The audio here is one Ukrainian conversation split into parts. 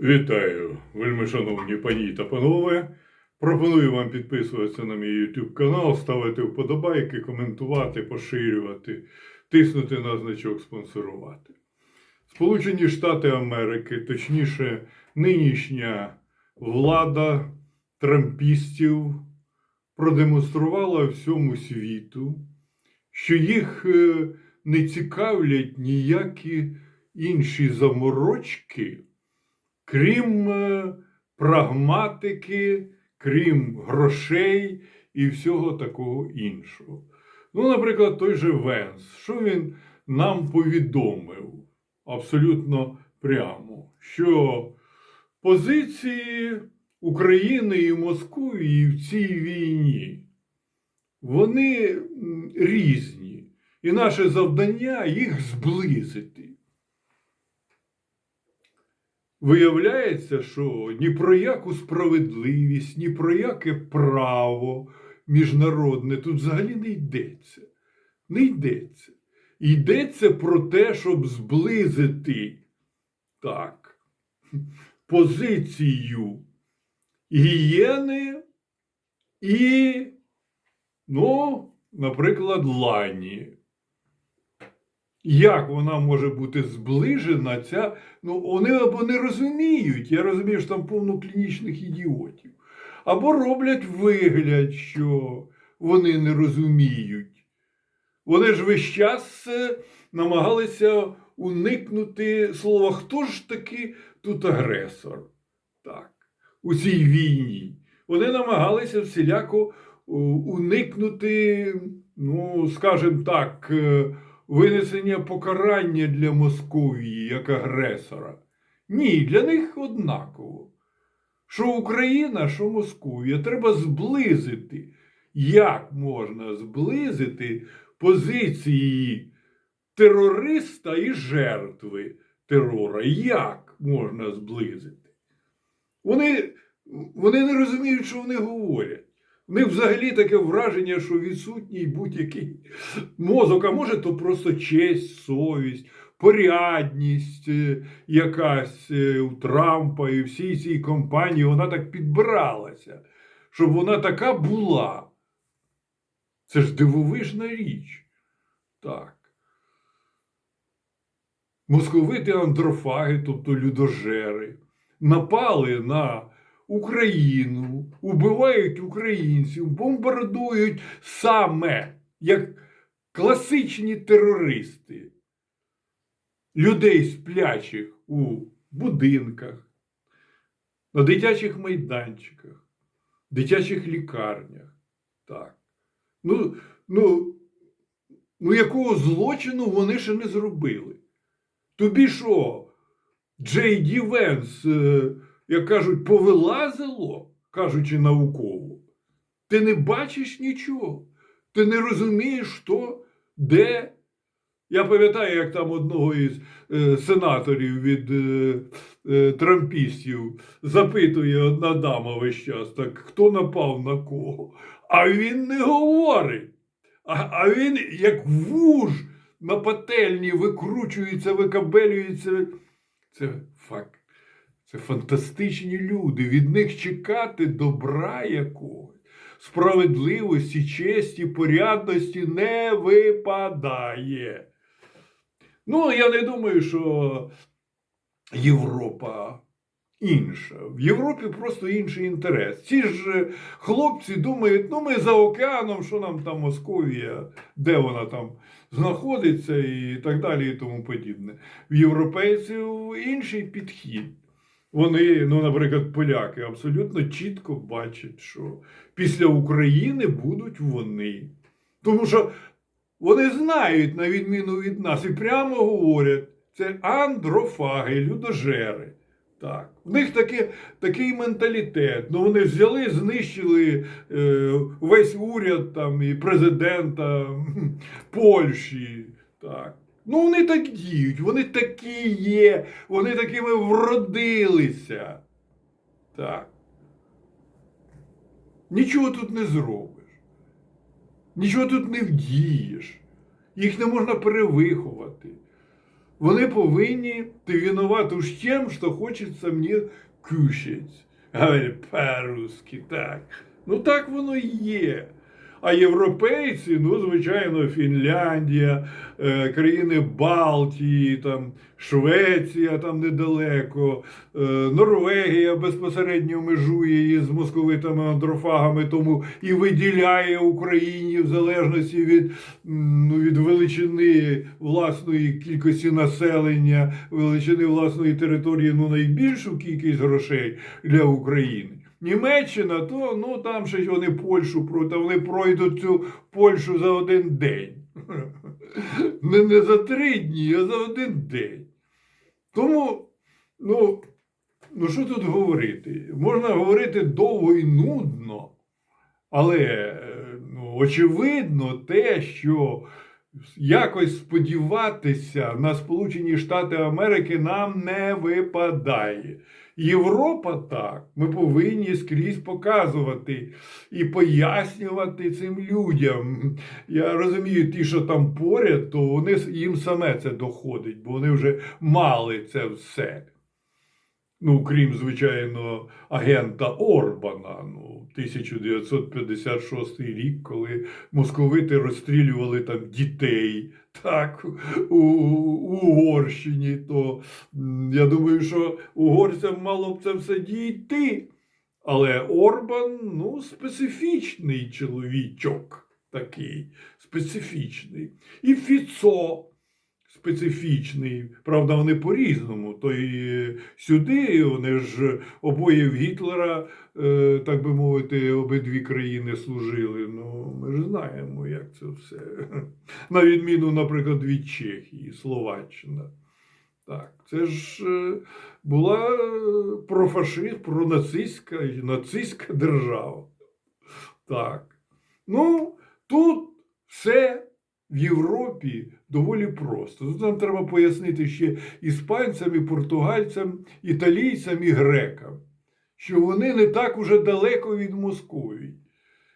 Вітаю, вельми шановні пані та панове. Пропоную вам підписуватися на мій YouTube канал, ставити вподобайки, коментувати, поширювати, тиснути на значок спонсорувати. Сполучені Штати Америки, точніше, нинішня влада трампістів продемонструвала всьому світу, що їх е, не цікавлять ніякі інші заморочки крім е, прагматики, крім грошей і всього такого іншого. Ну, наприклад, той же Венс, що він нам повідомив абсолютно прямо, що позиції України і Московії в цій війні вони різні, і наше завдання їх зблизити. Виявляється, що ні про яку справедливість, ні про яке право міжнародне тут взагалі не йдеться. Не йдеться. Йдеться про те, щоб зблизити так, позицію гієни і, ну, наприклад, лані. Як вона може бути зближена, ця. Ну, вони або не розуміють, я розумію, що там повно клінічних ідіотів, або роблять вигляд, що вони не розуміють. Вони ж весь час е, намагалися уникнути слова, хто ж таки тут агресор? Так, у цій війні. Вони намагалися всіляко уникнути, ну, скажімо так, е, винесення покарання для Московії як агресора. Ні, для них однаково. Що Україна, що Московія, треба зблизити. Як можна зблизити позиції терориста і жертви терора? Як можна зблизити? Вони, вони не розуміють, що вони говорять. У них взагалі таке враження, що відсутній будь-який мозок, а може, то просто честь, совість, порядність е, якась е, у Трампа і всій цій компанії, вона так підбиралася, щоб вона така була. Це ж дивовижна річ. Так. Московити андрофаги, тобто людожери, напали на Україну, убивають українців, бомбардують саме як класичні терористи людей сплячих у будинках, на дитячих майданчиках, дитячих лікарнях. Так. Ну, ну, ну якого злочину вони ще не зробили? Тобі що, Джей Ді Венс, е, як кажуть, повилазило, кажучи науково, ти не бачиш нічого, ти не розумієш, що, де. Я пам'ятаю, як там одного із е, сенаторів від е, е, трампістів запитує одна дама весь час, так хто напав на кого? А він не говорить. А, а він, як вуж на пательні, викручується, викабелюється. Це факт. Це фантастичні люди. Від них чекати добра якогось, справедливості, честі, порядності не випадає. Ну, я не думаю, що Європа інша. В Європі просто інший інтерес. Ці ж хлопці думають, ну ми за океаном, що нам там Московія, де вона там знаходиться і так далі, і тому подібне. В європейців інший підхід. Вони, ну, наприклад, поляки абсолютно чітко бачать, що після України будуть вони. Тому що вони знають, на відміну від нас, і прямо говорять, це андрофаги, людожери. Так. В них таке, такий менталітет. Ну, вони взяли, знищили е, весь уряд там, і президента Польщі. Так. Ну, вони так діють, вони такі є, вони такими вродилися. Так. Нічого тут не зробиш. Нічого тут не вдієш. Їх не можна перевиховати. Вони повинні, ти виноват уж тем, що хочеться мені кушать. Говорить по-русски, так. Ну так воно і є. А європейці, ну, звичайно, Фінляндія, е, країни Балтії, там, Швеція там недалеко, е, Норвегія безпосередньо межує із московитами андрофагами, тому і виділяє Україні в залежності від, ну, від величини власної кількості населення, величини власної території, ну, найбільшу кількість грошей для України. Німеччина, то ну там ще й вони Польщу пройдуть, вони пройдуть цю Польщу за один день. Не, не за три дні, а за один день. Тому, ну, ну що тут говорити? Можна говорити довго і нудно, але е, ну, очевидно те, що якось сподіватися на Сполучені Штати Америки нам не випадає. Європа так, ми повинні скрізь показувати і пояснювати цим людям. Я розумію, ті, що там поряд, то вони їм саме це доходить, бо вони вже мали це все. Ну, крім, звичайно, агента Орбана. Ну, 1956 рік, коли московити розстрілювали там дітей, так, у, Угорщині, то я думаю, що угорцям мало б це все дійти. Але Орбан, ну, специфічний чоловічок такий, специфічний. І Фіцо специфічний. Правда, вони по-різному. То і сюди вони ж обоє в Гітлера, е, так би мовити, обидві країни служили. Ну, ми ж знаємо, як це все. На відміну, наприклад, від Чехії, Словаччина. Так, це ж е, була е, профашист, пронацистська і нацистська держава. Так. Ну, тут все в Європі доволі просто. Тут нам треба пояснити ще іспанцям, і португальцям, італійцям і грекам, що вони не так уже далеко від Московії.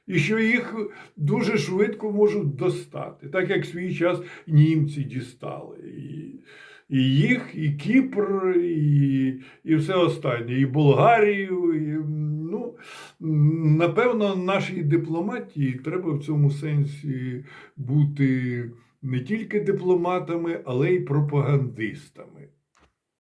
І що їх дуже швидко можуть достати, так як в свій час німці дістали. І, і їх, і Кіпр, і, і все останнє, і Болгарію. І, ну, напевно, нашій дипломатії треба в цьому сенсі бути не тільки дипломатами, але й пропагандистами.